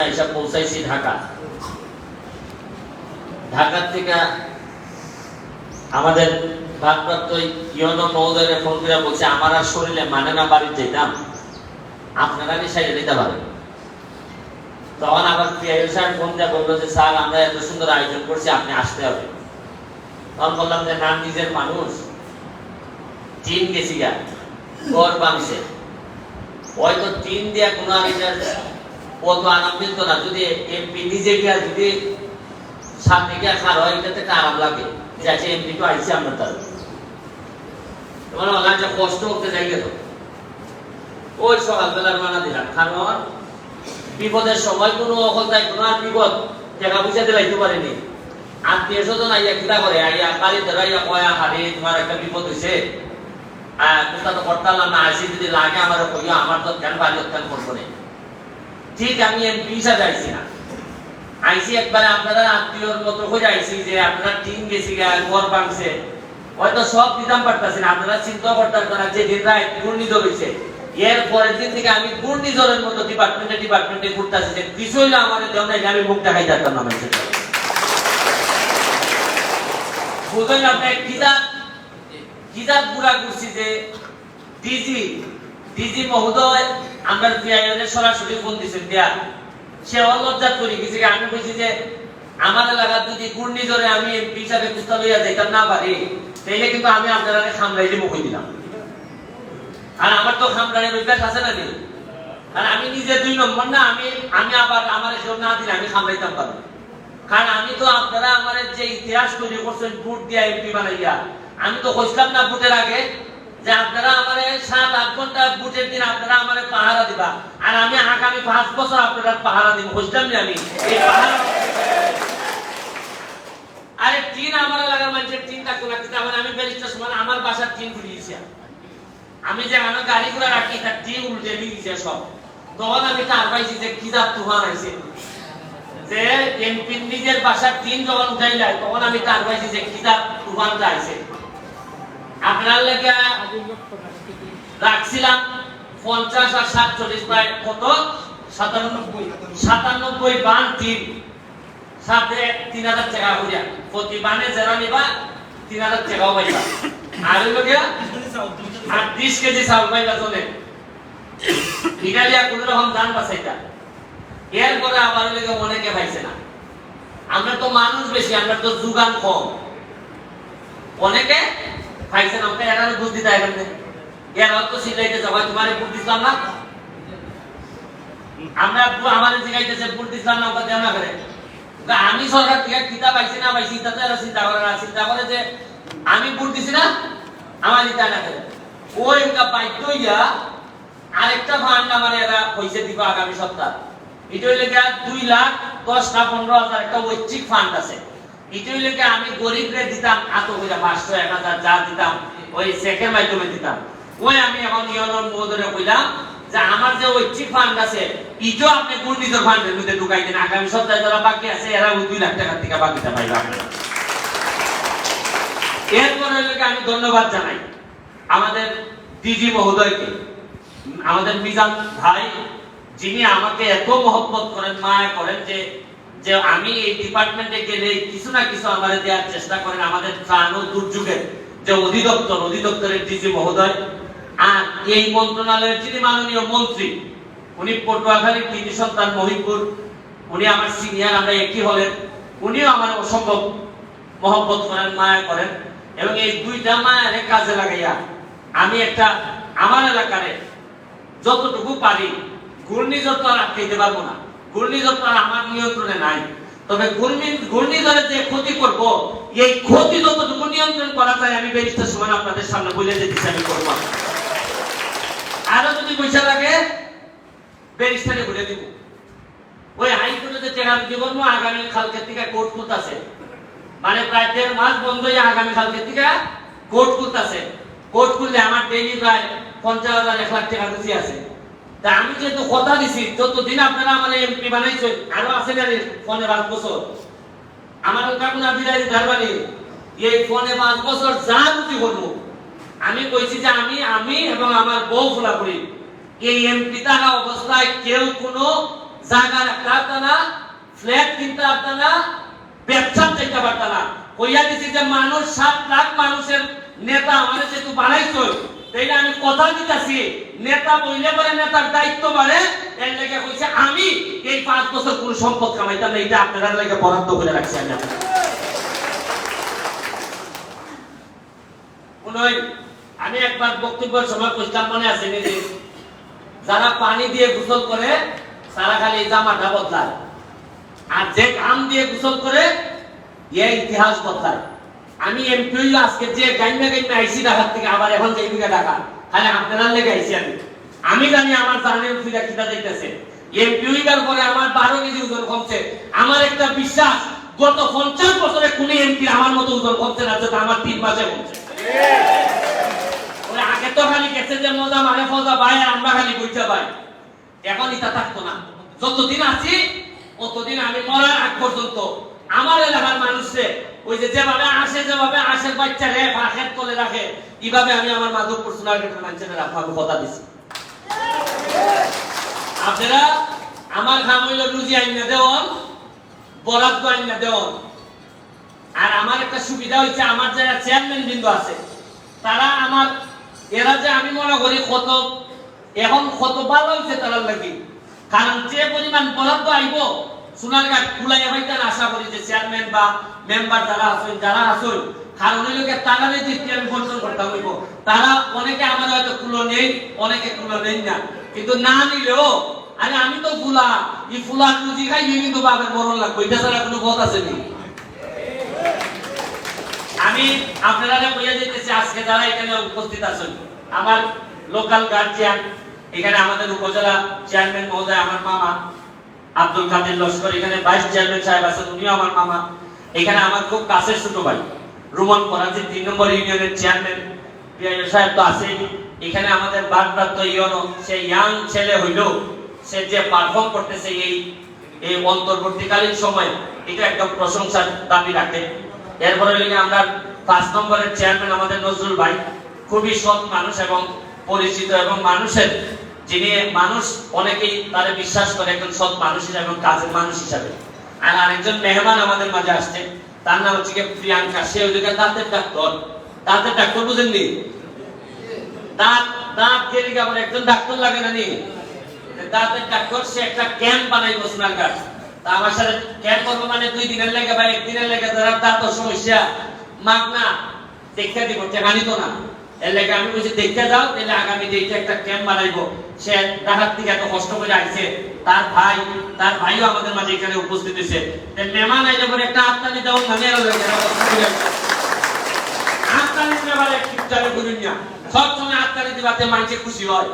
এসে পৌঁছাইছি ঢাকা। ঢাকার থেকে আমাদের ভারপ্রাপ্ত ইয়নো মহোদয়ের ফোন করে বলছে, আমার আর শরীরে মানে না বাড়ি যেতাম আপনারা কি সাইডে নিতে পারেন? তখন আবার পিআইও সাহেব ফোন দিয়ে বলল যে, স্যার, আমরা এত সুন্দর আয়োজন করছি, আপনি আসতে হবে। তখন বললাম যে, না, নিজের মানুষ। টিন গেছি গা, গড় বাংছে হয়তো টিন দিয়া কোনো আর এটা কত আনন্দিত না যদি এমপি নিজে গিয়া যদি সামনে গিয়া খার হয়, এটাতে একটা আরাম লাগে। যে আছে এমপি তো আমরা তার। তোমার যে কষ্ট করতে যাই গেল। ওই সকালবেলার মানা দিলাম। কারণ বিপদের সময় কোনো অকলতায় কোনো আর বিপদ, টাকা পয়সা দিলাইতে পারেনি। আত্মীয় স্বজন আইয়া কিতা করে? আইয়া বাড়িতে আইয়া কয়া হারে তোমার একটা বিপদ হয়েছে আহ কোথা তো করতাম না আসি যদি লাগে আমার কইয়া আমার তো কেন বাড়ি কেন করব না? ঠিক আমি এমপি হিসাবে আইছি না। আইসি একবারে আপনারা আত্মীয়র মতো করে আইসি যে আপনারা টিম গেছি ঘর ভাঙছে। হয়তো সব দিতাম পারতাছি আপনারা চিন্তা করতেন না যে দিন রাত ঘূর্ণিঝড় হয়েছে এর পরের দিন থেকে আমি ঘূর্ণিঝড়ের মতো ডিপার্টমেন্টে ডিপার্টমেন্টে ঘুরতেছি যে কিছু হইলে আমার দেওয়া নাই আমি মুখ দেখাই যেতাম না মানুষের। বুঝলেন আপনি কিতাব কিতাব পুরা করছি যে? ডিজি ডিজি মহোদয় আমরা পিআইএর সরাসরি ফোন দিছেন সে অলজ্জাত করে, গেছে কি? আমি যে, আমার যদি ঘূর্ণিঝড়ে আমি এমপি হিসাবে কুস্তা লইয়া যাইতাম না পারি, তাইলে কিন্তু আমি দিলাম? আর আমার তো খামরানের অভ্যাস আছে না নেই। আর আমি নিজে দুই নম্বর না, আমি আমি আবার আমার না দিলে আমি পারব কারণ আমি তো আপনারা আমার যে ইতিহাস তৈরি করছেন, ভোট দিয়া এমপি বানাইয়া, আমি তো না ভোটের আগে যে আপনারা আমার সাত, আট ঘণ্টা ভোটের দিন আপনারা আমার পাহারা দিবা। আর আমি আগামী পাঁচ বছর আপনারা পাহারা দিব না আমি? এই পাহারা আরে টিন আমার এলাকার মানুষের টিন থাকতো না, কিন্তু আমার আমি ব্যারিস্টার সময় আমার বাসার টিন ঘুরিয়েছি আমি যে আমার গাড়ি ঘোড়া রাখি, তার টিন উল্টে দিয়েছে সব। তখন আমি তার পাইছি যে কিতাব তুফান আইছে? যে এমপি নিজের বাসার টিন যখন উঠাইলাই তখন আমি তার পাইছি যে কিতাব তুফানটা আইছে? আপনার লেগে রাখছিলাম পঞ্চাশ আর সাতচল্লিশ প্রায় কত? সাতানব্বই। সাতানব্বই বান তিন। সাথে তিন হাজার টাকা হইয়া। প্রতি বানে যারা নিবা, তিন হাজার টাকাও পাইবা। আর আর বিশ কেজি চাউল পাইবা চলে ইটালিয়া কোন রকম দান বাঁচাইতা। এরপরে আবার গিয়া অনেকে পাইছে না। আমরা তো মানুষ বেশি, আমরা তো যোগান কম। অনেকে পাইছে না ওকে এরা বুঝ দিতে এখানে এরা তো সিলাইতে যাবা তোমার বুঝ দিছিলাম না? আমরা আমাদের জিগাইতেছে বুঝ দিছিলাম না, ওকে দেও না করে। আমি সরকার থেকে কিতাব পাইছি না পাইছি তা তো এরা চিন্তা করে না, চিন্তা করে যে আমি ভোট দিছি না, আমার দিতে না করে। ওই বাধ্য হইয়া আরেকটা ফান্ড আমার এরা পয়সা দিব আগামী সপ্তাহ। এটা হইলে দুই লাখ দশ না পনেরো হাজার একটা ঐচ্ছিক ফান্ড আছে। গিয়া আমি গরিবরে দিতাম এত করে পাঁচশো, এক হাজার যা দিতাম, ওই চেকের মাধ্যমে দিতাম। ওই আমি এখন ইয়নোর মহোদরে কইলাম যে আমার যে ফান্ড আছে আপনি ঘূর্ণিঝড় ফান্ডের মধ্যে ঢুকাই দিন। আগামী সপ্তাহে যারা বাকি আছে, এরা ওই লাখ থেকে বাকিটা আমি ধন্যবাদ জানাই আমাদের ডিজি মহোদয়কে, আমাদের মিজান ভাই, যিনি আমাকে এত মহব্বত করেন, মায়া করেন যে যে আমি এই ডিপার্টমেন্টে গেলে কিছু না কিছু আমাদের দেওয়ার চেষ্টা করেন আমাদের ত্রাণ ও দুর্যোগের যে অধিদপ্তর, অধিদপ্তরের ডিজি মহোদয় আর এই মন্ত্রণালয়ের যিনি মাননীয় মন্ত্রী, উনি পটুয়াখালী কৃতি সন্তান মহিপুর, উনি আমার সিনিয়র আমরা একই হলেন উনিও আমার অসম্ভব মহব্বত করেন, মায়া করেন এবং এই দুইটা মায়ের কাজে লাগাইয়া আমি একটা আমার এলাকারে যতটুকু পারি, ঘূর্ণিঝড় তো আর আটকাইতে পারব না। ঘূর্ণিঝড় তো আমার নিয়ন্ত্রণে নাই। তবে ঘূর্ণিঝড়ে যে ক্ষতি করব, এই ক্ষতি যতটুকু নিয়ন্ত্রণ করা যায়, আমি ব্যারিস্টার সময় আপনাদের সামনে বলে দিতেছি, আমি করব আরও যদি পয়সা লাগে, ব্যারিস্টারে বলে দিব। ওই হাইকোর্টে টেকা জীবন আগামী কালকে থেকে কোর্ট করতেছে মানে প্রায় দেড় মাস বন্ধ হয়ে আগামী কালকে থেকে কোর্ট করতেছে কোর্ট করলে আমার ডেইলি প্রায় পঞ্চাশ হাজার, এক লাখ টাকা বেশি আছে। তা আমি যেহেতু কথা দিছি, যতদিন আপনারা আমার এমপি বানাইছে আরও আছে না রে ফোনে পাঁচ বছর? আমার কাকু না বিদায় ধারবানি এই ফোনে পাঁচ বছর যা বুঝি করব। আমি কইছি যে আমি আমি এবং আমার বউ ফুলাপুরি। এই এমপি থাকা অবস্থায় কেউ কোনো জায়গা রাখতে পারতা না ফ্ল্যাট কিনতে পারতা না, ব্যবসা চাইতে পারতা না। কইয়া দিছি যে মানুষ, সাত লাখ মানুষের নেতা আমাদের যেহেতু বানাইছো তাইলে আমি কথা দিতেছি, নেতা বইলে পরে নেতার দায়িত্ব বাড়ে, এর লেগে কইছে আমি এই পাঁচ বছর কোন সম্পদ কামাইতাম না এটা আপনারা লেগে বরাদ্দ করে রাখছি আমি আমি একবার বক্তব্যের সময় কইতাম, মনে আছে নিজে যারা পানি দিয়ে গোসল করে, তারা খালি জামাটা বদলায়। আর যে ঘাম দিয়ে গোসল করে এ ইতিহাস বদলায়। আমি এমপি আজকে যে গাইমে গাইমে আইসি ঢাকার থেকে, আবার এখন যাইবিকা ঢাকা। খালি আপনারা লেগে আইসি আমি। আমি জানি আমার জানের ফিরা কিটা যাইতেছে। এমপি হইবার পরে আমার বারো কেজি ওজন কমছে। আমার একটা বিশ্বাস, গত পঞ্চাশ বছরে কোন এমপি আমার মতো ওজন কমছে না, যেটা আমার তিন মাসে কমছে। আগে তো খালি গেছে যে মজা মানে ফজা ভাই আমরা খালি বইতে ভাই। এখন এটা থাকতো না। যতদিন আছি, ততদিন আমি মরার আগ পর্যন্ত আমার এলাকার মানুষে, ওই যে যেভাবে আসে যেভাবে আসে, বাচ্চা রে ভাখের তলে রাখে, এইভাবে আমি আমার মাধবপুর সোনারঘাটের মানুষের রাখব কথা দিছি। আপনারা, আমার কাম হইল রুজি আইনা দেওয়ান বরাদ্দ আইনা দেওয়ান আর আমার একটা সুবিধা হয়েছে আমার যারা চেয়ারম্যান বিন্দু আছে, তারা আমার, এরা যে আমি মনে করি কত এখন কত ভালো হয়েছে তারা লাগি। কারণ যে পরিমাণ বরাদ্দ আইব সোনারঘাট কুলাইয়া ভাইতার আশা করি যে চেয়ারম্যান বা মেম্বার যারা আছেন যারা আছেন লোকের টাকা দিয়ে দৃষ্টি আমি বন্টন করতাম হইব। তারা অনেকে আমার হয়তো কুলো নেই, অনেকে কুলো নেই না। কিন্তু না নিলেও, আরে আমি তো ফুলা এই ফুলা রুজি খাই কিন্তু বাপের মরণ লাগবে, এটা ছাড়া কোনো পথ আছে নি? আমি আপনারা বইয়া দিতেছি আজকে যারা এখানে উপস্থিত আছেন, আমার লোকাল গার্জিয়ান এখানে আমাদের উপজেলা চেয়ারম্যান মহোদয়, আমার মামা আব্দুল কাদের লস্কর, এখানে ভাইস চেয়ারম্যান সাহেব আছেন, উনিও আমার মামা। এখানে আমার খুব কাছের ছোট ভাই, রুমন ফরাজি তিন নম্বর ইউনিয়নের চেয়ারম্যান পিআইও সাহেব তো আছে এখানে আমাদের বাগপ্রাপ্ত ইয়নো সে ইয়াং ছেলে হইলেও সে যে পারফর্ম করতেছে এই এই অন্তর্বর্তীকালীন সময়, এটা একদম প্রশংসার দাবি রাখে। এরপরে লিগে আমরা পাঁচ নম্বরের চেয়ারম্যান আমাদের নজরুল ভাই। খুবই সৎ মানুষ এবং পরিচিত এবং মানুষের যিনি মানুষ, অনেকেই তারে বিশ্বাস করে, একজন সৎ মানুষ হিসাবে এবং কাজের মানুষ হিসাবে। আর আরেকজন মেহমান আমাদের মাঝে আসছে, তার নাম হচ্ছে প্রিয়াঙ্কা। সে ওইদিকে দাঁতের ডাক্তার। দাঁতের ডাক্তার বুঝেননি দাঁত দাঁত গেলে কি আমার একজন ডাক্তার লাগে না নি? দাঁতের ডাক্তার, সে একটা ক্যাম্প বানাইবো সোনারঘাট তা আমার সাথে ক্যাম্প করব মানে দুই দিনের লেগে বা একদিনের লেগে যারা দাঁতের সমস্যা মাগ না দিব টাকা নিত না। এর লেগে আমি বলছি, দেখতে যাও, তাহলে আগামী দিনে একটা ক্যাম্প বানাইবো, সে ঢাকার থেকে এত কষ্ট করে আসছে তার ভাই, তার ভাইও আমাদের মাঝে এখানে উপস্থিত হয়েছে। মেহমান আইলে পরে একটা আত্মানি দেওয়ার নামে আত্মানি ব্যাপারে চুপচাপে করুন না। সব সময় আত্মানি দিবাতে মানুষে খুশি হয়।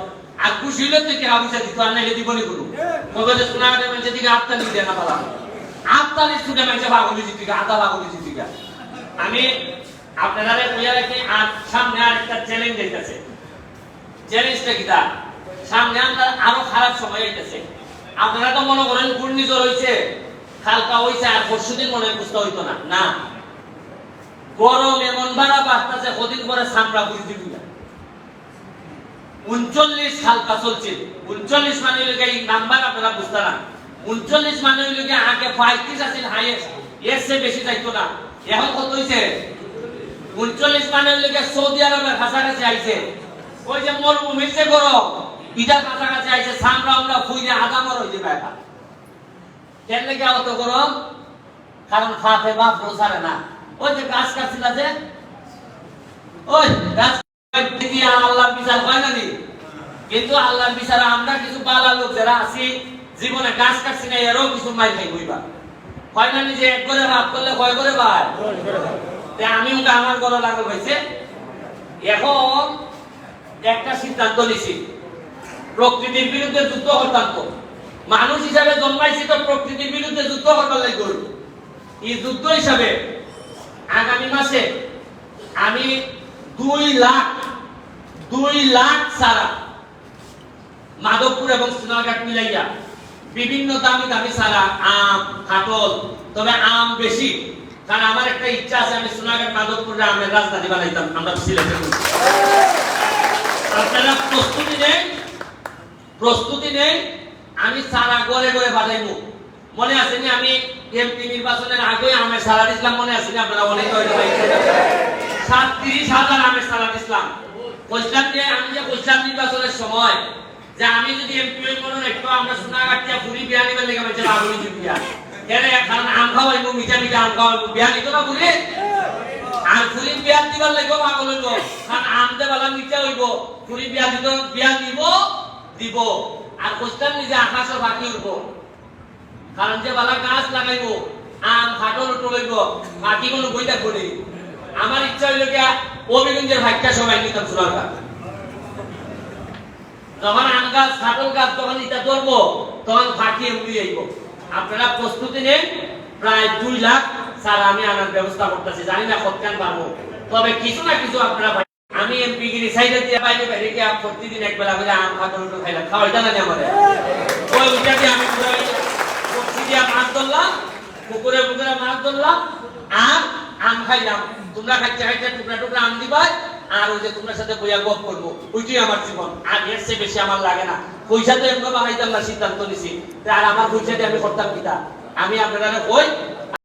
আর খুশি হলে তুই কেনা পয়সা দিত, আর নাইলে দিব নি কোনো? কবে যে শোনা গেছে মানুষের দিকে আত্মানি দেয় না পালা। আত্মানি শুনে মানুষে ভাগলি জিতিকা আধা ভাগলি জিতিকা আমি আপনারা কইয়া রাখি, আর সামনে আর একটা চ্যালেঞ্জ আইতাছে চ্যালেঞ্জটা কি তা? সামনে আমরা আরও খারাপ সময় আইতাছে আপনারা তো মনে করেন ঘূর্ণিঝড় হইছে হালকা হইছে, আর পরশুদিন মনে বুঝতে হইতো না। না। গরম এমন বাড়া বাড়তেছে, কদিন পরে সামরা বুঝতে দিবি উনচল্লিশ হালকা চলছে। উনচল্লিশ মানে হইলে এই নাম্বার আপনারা বুঝতে না উনচল্লিশ মানে হইলে আগে পঁয়ত্রিশ আছিল হাইয়েস্ট এর চেয়ে বেশি যাইতো না। এখন কত হইছে? উনচল্লিশ মানে হইলে সৌদি আরবের কাছাকাছি আইছে। ওই যে মরুভূমির যে গরম। কাছাকাছি আইছে, সামরা আমরা কেন লেগে অত গরম, কারণ না। ওই যে গাছ কাটছিল যে, ওই গাছ বিচার হয় না নি? কিন্তু আল্লাহর বিচার আমরা কিছু বালা লোক যারা আছি, জীবনে গাছ কাটছি না, এরও কিছু মাই খাই হইবা হয় না যে এক করে ভাব করলে কয় করে ভাই আমি ওটা আমার গলা লাগল হয়েছে। এখন একটা সিদ্ধান্ত নিছি। প্রকৃতির বিরুদ্ধে যুদ্ধ করতাম তো মানুষ হিসাবে জন্মাইছি তো প্রকৃতির বিরুদ্ধে যুদ্ধ করবার লাগবে এই যুদ্ধ হিসাবে আগামী মাসে আমি দুই লাখ দুই লাখ সারা মাধবপুর এবং সোনারঘাট মিলাইয়া বিভিন্ন দামি দামি সারা, আম কাটল তবে আম বেশি। কারণ আমার একটা ইচ্ছা আছে, আমি সোনারঘাট মাধবপুরে আমের রাজধানী বানাইতাম, আমরা সিলেটে আপনারা প্রস্তুতি নেই প্রস্তুতি নেই আমি সারা গড়ে গড়ে বাজাইবো মনে আছে নি আমি এমপি নির্বাচনের আগে আমের সারা দিছিলাম মনে আছে নি আপনারা অনেক সাত তিরিশ হাজার আমের সারা দিছিলাম কইছিলাম যে আমি যে কইছিলাম নির্বাচনের সময় যে আমি যদি এমপি হই মনে একটু আমরা সোনাগাটিয়া ফুরি বিয়া নিবার লেগে বলছে আগুনি বিয়া কেন কারণ আম খাওয়াইবো, মিঠা মিঠা আম খাওয়াইবো, বিয়া নিত না ফুরি আর ফুরি বিয়া দিবার লাগবে পাগল হইব। কারণ আম দে বালা মিঠা হইব ফুরি বিয়া দিত বিয়া নিব দিব। আর কইছিলাম নিজে আকাশের বাকি উঠব কারণ যে বালা গাছ লাগাইব, আম, ফাটল উঠব বাকি কোনো বই থাকব নেই আমার ইচ্ছা হইল গিয়া অভিগঞ্জের ভাগ্যা সবাই নিতাম সোনার গাছ। যখন আম গাছ, ফাটল গাছ যখন ইটা ধরবো, তখন ফাটিয়ে উড়িয়ে আইব। আপনারা প্রস্তুতি নেন। প্রায় দুই লাখ স্যার, আমি আনার ব্যবস্থা করতেছি। জানি না কতক্ষণ পারব তবে কিছু না কিছু আপনারা আমি এমপি গিরি সাইডে দিয়ে বাইরে বাইরে গিয়ে প্রতিদিন এক বেলা করে আম খাটো খাইলাম খাওয়া এটা জানি আমাদের। ওই উঠে দিয়ে আমি পুরো বক্সি দিয়ে মাছ ধরলাম, পুকুরে পুকুরে মাছ ধরলাম, আর আম খাইলাম। তোমরা খাইতে খাইতে টুকরা টুকরা আম দিবা, আর ওই যে তোমরা সাথে বইয়া গপ করব, ওইটাই আমার জীবন। আর এর চেয়ে বেশি আমার লাগে না। পয়সা তো এমন বাহাইতাম না, সিদ্ধান্ত নিছি। আর আমার পয়সা দিয়ে আমি করতাম কিতা? আমি আপনারা কই?